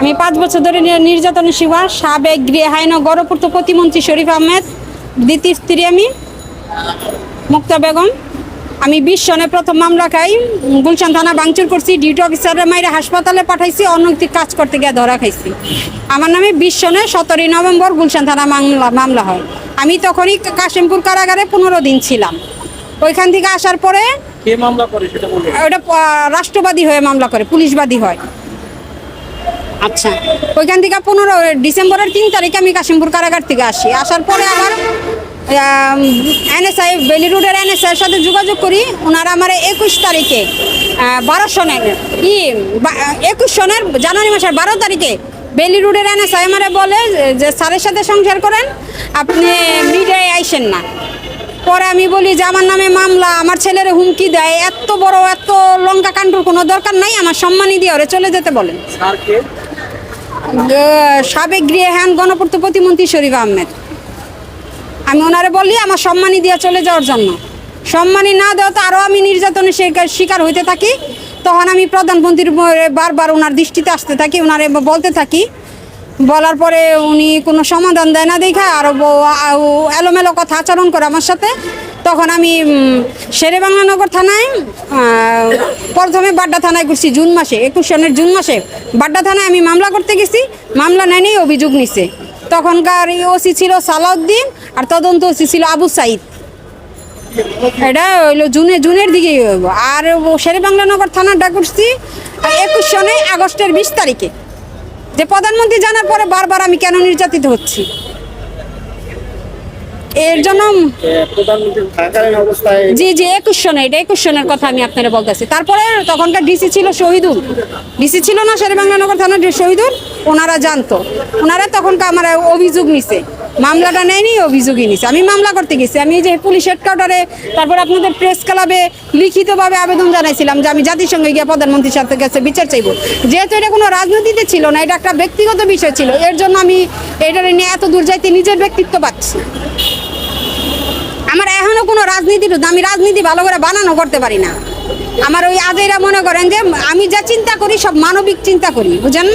আমি পাঁচ বছর ধরে নি- নির্যাতনের শিকার সাবেক গৃহায়ন গড়পূর্ত প্রতিমন্ত্রী শরীফ আহমেদ দ্বিতীয় স্ত্রী আমি মুক্তা বেগম। আমি বিশ সনে প্রথম মামলা খাই গুলশান থানা ভাঙচুর করছি ডিউটি অফিসারের মাইরে হাসপাতালে পাঠাইছি অনৈতিক কাজ করতে গিয়ে ধরা খাইছি। আমার নামে বিশ সনে সতেরোই নভেম্বর গুলশান থানা মামলা মামলা হয়। আমি তখনই কাশিমপুর কারাগারে পনেরো দিন ছিলাম। ওইখান থেকে আসার পরে মামলা করে সেটা ওটা রাষ্ট্রবাদী হয়ে মামলা করে পুলিশবাদী হয়। আচ্ছা। ওইখান থেকে পনেরো ডিসেম্বরের তিন তারিখে আমি কাশিমপুর কারাগার থেকে আসি। আসার পরে আবার এনএসআই বেলি রোডের এনএসআই এর সাথে যোগাযোগ করি। ওনারা আমার একুশ তারিখে বারো সনের ই একুশ সনের জানুয়ারি মাসের বারো তারিখে বেলি রোডের এনএসআই আমারে বলে যে- স্যারের সাথে সংসার করেন আপনি মিডিয়ায় আইসেন না। পরে আমি বলি যে আমার নামে মামলা আমার ছেলের হুমকি দেয় এত বড় এত লঙ্কা কাণ্ডর কোনো দরকার নাই আমার সম্মানই দিয়ে ওরে চলে যেতে বলেন। সাবেক গৃহায়ন গণপূর্ত প্রতিমন্ত্রী শরীফ আহমেদ। আমি ওনারে বলি আমার সম্মানী দিয়ে চলে যাওয়ার জন্য। সম্মানী না দেওয়া তো আরও আমি নির্যাতনের শিকার- হইতে থাকি। তখন আমি প্রধানমন্ত্রীর বারবার ওনার দৃষ্টিতে আসতে থাকি, ওনারে বলতে থাকি। বলার পরে উনি কোনো সমাধান দেয় না দেখা আরও এলোমেলো কথা আচরণ করে আমার সাথে। তখন আমি শেরে বাংলানগর থানায় প্রথমে বাড্ডা থানায় ঘুরছি, জুন মাসে, একুশ সনের জুন মাসে। বাড্ডা থানায় আমি মামলা করতে গেছি, মামলা নেয়নি, অভিযোগ নিছে। তখনকার ওসি ছিল সালাউদ্দিন, আর তদন্ত ওসি ছিল আবু সাইদ। এটা হইল জুনে, জুনের হইব। আর শেরে বাংলানগর থানাটা করছি একুশ সনে আগস্টের বিশ তারিখে। যে প্রধানমন্ত্রী জানার পরে বারবার আমি কেন নির্যাতিত হচ্ছি? এর জন্য জি জি একুশ সনে এটা একুশ সনের কথা আমি আপনারা বলতেছি। তারপরে তখনকার ডিসি ছিল শহীদুল। ডিসি ছিল না শেরেবাংলানগর থানার যে শহীদুল ওনারা জানতো। ওনারা তখনকার আমার অভিযোগ নিছে। মামলাটা নেয়নি, অভিযোগই নিছে। আমি মামলা করতে গেছি। আমি যে পুলিশ হেডকোয়ার্টারে, তারপর আপনাদের প্রেস ক্লাবে লিখিতভাবে আবেদন জানাইছিলাম যে আমি জাতিসংঘে গিয়ে প্রধানমন্ত্রীর সাথে কাছে বিচার চাইব। যেহেতু এটা কোনো রাজনীতিতে ছিল না, এটা একটা ব্যক্তিগত বিষয় ছিল। এর জন্য আমি এটা নিয়ে এত দূর যাইতে নিজের ব্যক্তিত্ব পাচ্ছি আমার এখনও কোনো রাজনীতির আমি রাজনীতি ভালো করে বানানো করতে পারি না। আমার ওই আজেরা মনে করেন যে আমি যা চিন্তা করি সব মানবিক চিন্তা করি, বুঝেন?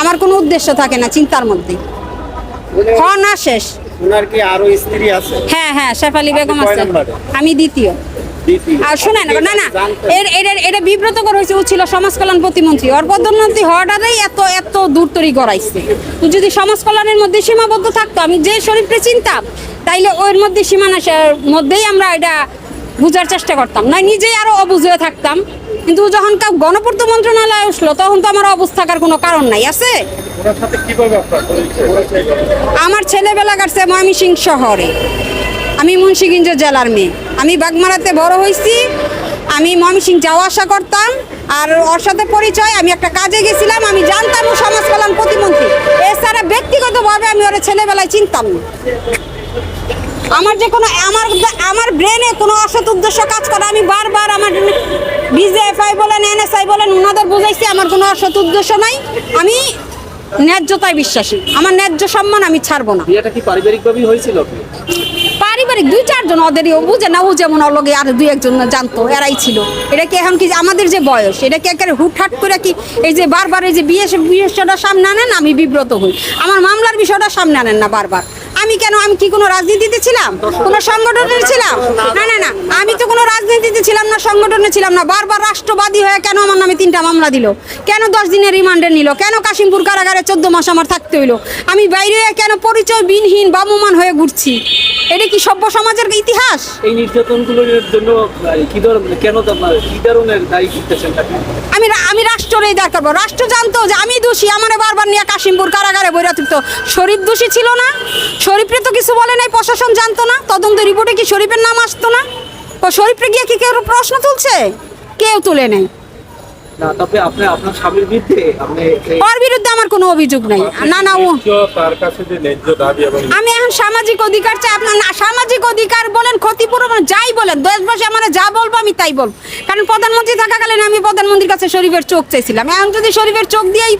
আমার কোনো উদ্দেশ্য থাকে না চিন্তার মধ্যে। না শেষ। ওনার কি আরও স্ত্রী আছে? হ্যাঁ হ্যাঁ শেফালি বেগম আছে। আমি দ্বিতীয়। আর শোনেন না না? এর এটা এটা বিব্রতকর হয়েছে ও ছিল সমাজ কল্যাণ প্রতিমন্ত্রী। ওর পদোন্নতি হওয়াটাই এত এত দূর তরি করাইছে ও যদি সমাজ কল্যাণের মধ্যে সীমাবদ্ধ থাকতো আমি যে শরীরটা চিন্তাম তাইলে ওর মধ্যে সীমানা মধ্যেই আমরা এটা বুঝার চেষ্টা করতাম। না নিজেই আরও অবুঝ হয়ে থাকতাম। কিন্তু যখন কাউ গণপূর্ত মন্ত্রণালয়ে আসলো তখন তো আমার অবস্থা থাকার কোনো কারণ নাই আছে? আমার ছেলেবেলা কাটছে ময়মনসিং শহরে। আমি মুন্সিগঞ্জ জেলার মেয়ে। আমি বাগমারাতে বড় হয়েছি। আমি ময়মনসিং যাওয়া আসা করতাম। আর ওর সাথে পরিচয় আমি একটা কাজে গেছিলাম। আমি জানতাম ও সমাজ কল্যাণ প্রতিমন্ত্রী। এছাড়া ব্যক্তিগতভাবে আমি ওরা ছেলেবেলায় চিনতাম না। আমার যে কোনো, আমার আমার ব্রেনে কোনো অসৎ উদ্দেশ্য কাজ করে, আমি বারবার আমার বিজেএফআই বলেন এনএসআই বলেন, ওনাদের বুঝাইছি, আমার কোনো অসৎ উদ্দেশ্য নাই। আমি ন্যায্যতায় বিশ্বাসী। আমার ন্যায্য সম্মান আমি ছাড়বো না। কি? দুই, চারজন ওদেরই বুঝে না, ও যেমন অলগে আর দুই একজন জানতো, এরাই ছিল। এটা কি এখন কি আমাদের যে বয়স? এটা কি একেবারে হুটহাট করে কি এই যে বারবার এই যে বিয়ে বিষয়টা সামনে আনেন? আমি বিব্রত হই। আমার মামলার বিষয়টা সামনে আনেন না বারবার। আমি কেন, আমি কি কোনো রাজনীতিতে ছিলাম? কোনো সংগঠনে ছিলাম? না না না। আমি তো কোনো রাজনীতিতে ছিলাম না, সংগঠনে ছিলাম না। বারবার রাষ্ট্রবাদী হয়ে কেন আমার নামে তিনটা মামলা দিল? কেন দশ দিনের রিমান্ডে নিল? কেন কাশিমপুর কারাগারে চোদ্দ মাস আমার থাকতে হইল? আমি বাইরে কেন পরিচয় বিনহীন বামমান হয়ে ঘুরছি? এটা কি সভ্য সমাজের ইতিহাস? এই নির্যাতনগুলোর জন্য কি ধরনের কেন কি ধরনের দায়ী করতেছেন আমি আমি রাষ্ট্রের দাঁড় করব রাষ্ট্র জানতো যে আমি দোষী আমার বারবার নিয়ে কাশিমপুর কারাগারে বইরা থাকতো শরীফ দোষী ছিল না। শরীফরে তো কিছু বলে নাই প্রশাসন জানতো না। তদন্ত রিপোর্টে কি শরীফের নাম আসতো না? শরীফরে গিয়ে কি কেউ প্রশ্ন তুলছে? কেউ তুলে নেই। না তবে আপনি আপনার স্বামীর বিরুদ্ধে আপনি ওর বিরুদ্ধে আমার কোনো অভিযোগ নাই। না না ও তার কাছে যে ন্যায্য দাবি এবং আমি এখন সামাজিক অধিকার চাই আপনার না সামাজিক অধিকার বলেন ক্ষতিপূরণ যাই বলেন দেশবাসী আমার যা বলব আমি তাই বলব। কারণ প্রধানমন্ত্রী থাকাকালীন আমি প্রধানমন্ত্রীর কাছে শরীফের চোখ চাইছিলাম। এখন যদি শরীফের চোখ দিয়েই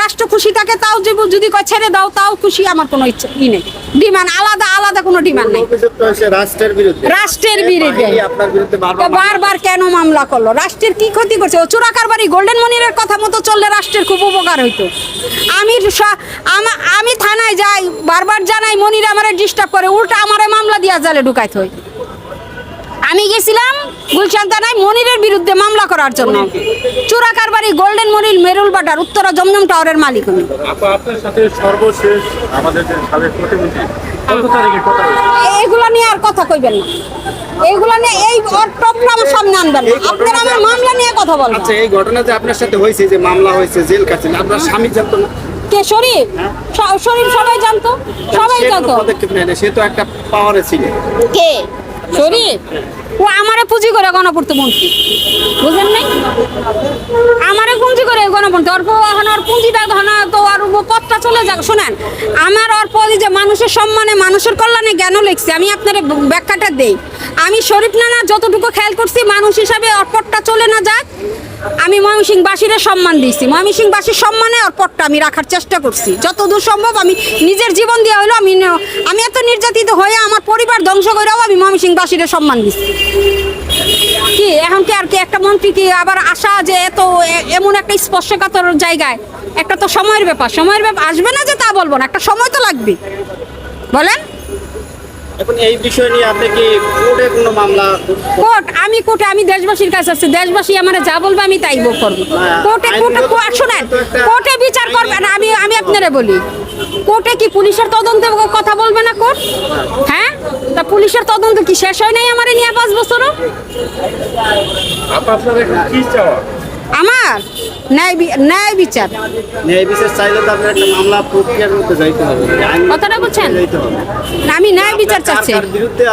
রাষ্ট্র খুশি থাকে তাও যদি যদি কয় ছেড়ে দাও তাও খুশি আমার কোনো ইচ্ছা ই নেই। ডিমান্ড আলাদা আলাদা কোনো ডিমান্ড নেই। রাষ্ট্রের বিরুদ্ধে। রাষ্ট্রের বিরুদ্ধে। বাহিনী আপনার বিরুদ্ধে তো বারবার বারবার কেন মামলা করল? রাষ্ট্রের কি ক্ষতি করছে? ও চোরাকার বাড়ি গোল্ডেন মনিরের কথা মতো চললে রাষ্ট্রের খুব উপকার হইতো। আমি আমি থানায় যাই, বারবার জানাই, মনির আমার ডিস্টার্ব করে, উল্টা আমারে মামলা দিয়া জালে ঢুকাইতে হয়। আমি গেছিলাম গুলশান থানায় মনিরের বিরুদ্ধে মামলা করার জন্য। চোরাকার বাড়ি গোল্ডেন মনির মেরুল বাটার উত্তরা জমজম টাওয়ারের মালিক উনি। আপা আপনার সাথে সর্বশেষ আমাদের সাবেক প্রতিমন্ত্রী কত তারিখে কথা হয়েছে? এগুলা নিয়ে আর কথা কইবেন না। এইগুলা নিয়ে এই টপটা আমার সামনে আনবেন না। আপনারা আমার মামলা নিয়ে কথা বলবেন আচ্ছা এই ঘটনা যে আপনার সাথে হয়েছে যে মামলা হয়েছে জেল কাটছেন আপনার স্বামী জানতো না? কে শরীফ? শরীফ সবাই জানতো? সবাই সে জানতো? সে তো একটা পাওয়ারে ছিল। কে? শরীফ, ও আমারে পুঁজি করে গণপূর্ত মন্ত্রী। বুঝেন নাই? আমারে পুঁজি করে গণপূর্ত। অর্প এখন ওর পুঁজিটা ধনা তো আর পথটা চলে যাক। শোনেন, আমার অর্প যে মানুষের সম্মানে, মানুষের কল্যাণে জ্ঞানও লিখছি। আমি আপনার ব্যাখ্যাটা দেই। আমি শরীফ নানা যতটুকু খেয়াল করছি, মানুষ হিসাবে অর্পটটা চলে না যাক। আমি ময়মনসিংহবাসীরে সম্মান দিয়েছি। ময়মনসিংহবাসীর সম্মানে অর্পটটা আমি রাখার চেষ্টা করছি। যতদূর সম্ভব আমি নিজের জীবন দিয়ে হলো আমি আমি এত নির্যাতিত হয়ে আমার পরিবার ধ্বংস করেও আমি ময়মনসিংহবাসীরে সম্মান দিচ্ছি কি, এখন কি আর কি একটা মন্ত্রী কি আবার আশা যে এত এমন একটা স্পর্শকাতর জায়গায়? একটা তো সময়ের ব্যাপার। সময়ের ব্যাপার আসবে না যে তা বলব না, একটা সময় তো লাগবে বলেন? এখন এই বিষয় নিয়ে আপনি কি কোর্টে কোনো মামলা কোর্ট আমি কোর্টে আমি দেশবাসীর কাছে আছি। দেশবাসী আমার যা বলবে আমি তাই করব কোর্টে কোর্টে কোর্ট শোনেন কোর্টে বিচার করবে না আমি আমি আপনারা বলি। কোর্টে কি পুলিশের তদন্তে কথা বলবে না কোর্ট? হ্যাঁ? তা পুলিশের তদন্ত কি শেষ হয় নাই আমার নিয়ে পাঁচ বছরও? আপনার এখন কি চাওয়া? আমার? ন্যায় বিচার। ন্যায় বিচার চাইলে তো আপনার একটা মামলা প্রক্রিয়ার মধ্যে যাইতে হবে। আইন বুঝছেন? আমি ন্যায় বিচার চাচ্ছি। বিরুদ্ধে